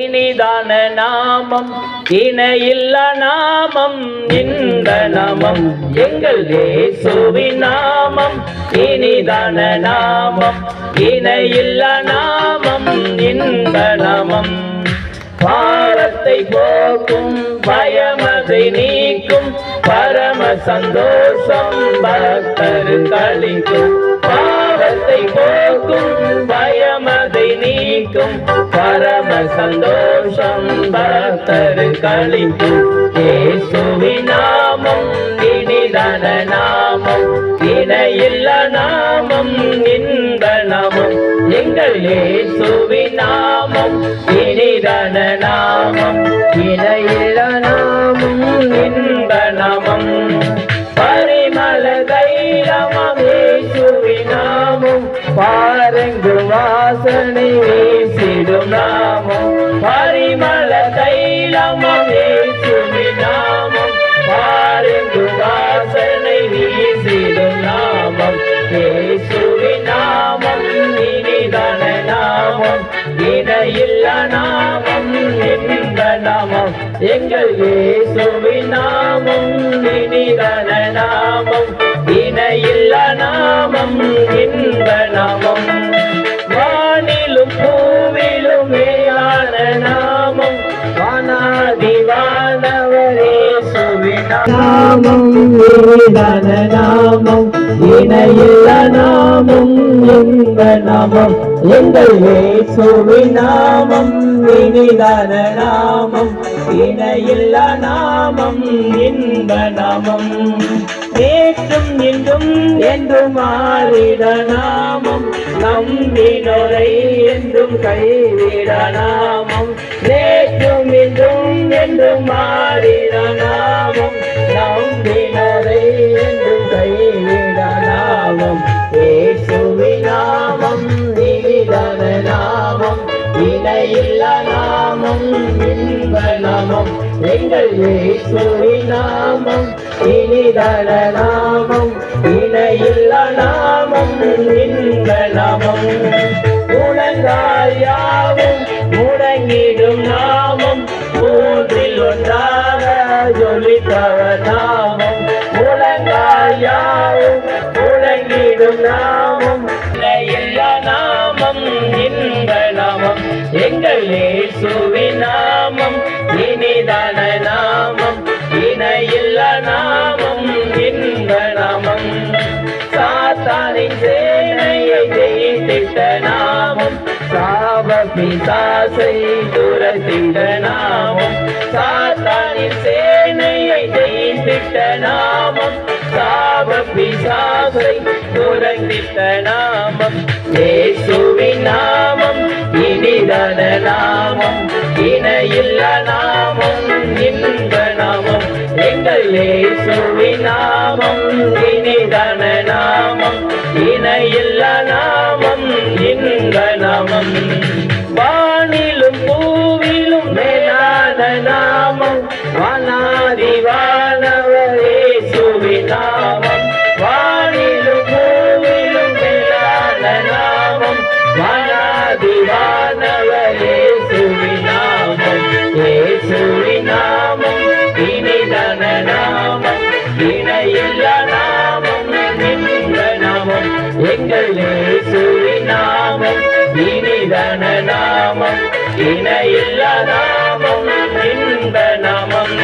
இனிதான நாமம் இணையில்ல நாமம் இந்த நாமம் எங்கள் இயேசுவின் நாமம். இனிதான நாமம் இணையில்ல நாமம் இந்த நாமம். பாரத்தை போக்கும் பயமதை நீக்கும் பரம சந்தோஷம் பக்தர் கழிக்கும். பாரத்தை போக்கும் பரம சந்தோஷம் பக்தர் கழிக்கும் இயேசுவின் நாமம் இனிதான நாமம் இணையில்ல நாமம் இந்த நாமம் எங்கள் ஏசுவி நாமம் இனிதான நாமம் இணையில்ல நாமம் இந்த நாமம் பரிமல தைரமம் ஏசுவி நாமம் பாருங்கள் வாசனை வீசிடும் நாமம். பரிமள தைலமம் இயேசுவின் நாமம். பாருங்கள் வாசனை வீசிடும் நாமம். இயேசுவின் நாமம் இனிதான நாமம். இணையில்ல நாமம் இந்த நாமம். எங்கள் இயேசுவின் நாமம் இனிதான நாமம். இணையில்ல நாமம் நாமம். வானிலும் பூவிலும் மேலான நாமம். வானாதி நாமம் இனிதான நாமம். இணையில்ல நாமம் இந்த நாமம்? எங்கள் இயேசுவின் நாமம் இனிதான நாமம். இணையில்ல நாமம் இந்த நாமம்? நேற்றும் இன்றும் என்றும் மாறிட நாமம். நம்பினோரை என்றும் கைவிட நாமம். நேற்றும் இன்றும் என்றும் மாறிட நாமம். நம்பினோரை என்றும் கைவிட நாமம். இயேசுவின் நாமம் இனிதான நாமம். இணையில்ல நாமம் இன்ப நாமம். எங்கள் இயேசுவின் நாமம் இனிதான நாமம் இணையில்ல நாமம் இந்த நாமம். முழங்கால் யாவும் முடங்கிடும் நாமம் மூன்றில் ஒன்றாக ஜொலித்தவ நாமம். நாமம். சாவபிதாசை துரத்திட நாமம். சாத்தானின் சேனையை ஜெயித்திட்ட நாமம். சாவபிதாசை துரத்திட்ட நாமம். இயேசுவின் நாமம் இனிதன நாமம். இணையில்ல நாமம் இன்ப நாமம். எங்கள் இயேசுவின் நாமம் இனிதன நாமம். இணையில்ல நாமம் இன்ப நாமம் வானிலும் பூவிலும் மேலான நாமம். வானாதி வானவரே சுவி நாமம். வானிலும் பூவிலும் மேலான நாமம். வானாதி வானவரே சுவி நாமம். ஏ சுவி நாமம். இனிதன நாமம். இணையில்ல நாமம். இன்ப நாமம் எங்கள் இனிதான நாமம் இணையில்ல நாமம் இன்ப நாமம்.